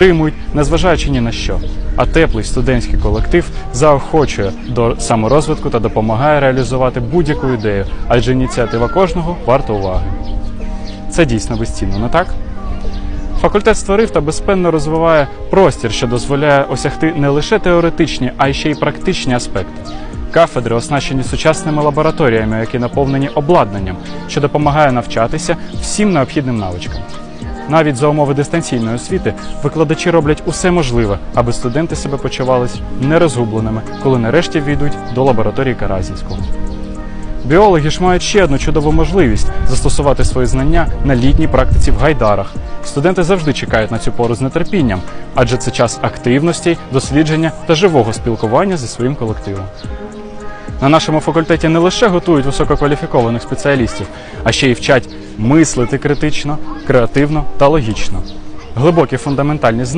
підтримують, незважаючи ні на що. А теплий студентський колектив заохочує до саморозвитку та допомагає реалізувати будь-яку ідею, адже ініціатива кожного варта уваги. Це дійсно безцінно, не так? Факультет створив та безпенно розвиває простір, що дозволяє осягти не лише теоретичні, а й ще й практичні аспекти. Кафедри оснащені сучасними лабораторіями, які наповнені обладнанням, що допомагає навчатися всім необхідним навичкам. Навіть за умови дистанційної освіти викладачі роблять усе можливе, аби студенти себе почувались нерозгубленими, коли нарешті війдуть до лабораторії Каразінського. Біологи ж мають ще одну чудову можливість застосувати свої знання на літній практиці в гайдарах. Студенти завжди чекають на цю пору з нетерпінням, адже це час активності, дослідження та живого спілкування зі своїм колективом. На нашому факультеті не лише готують висококваліфікованих спеціалістів, а ще й вчать мислити критично, креативно та логічно. Глибокі фундаментальні знання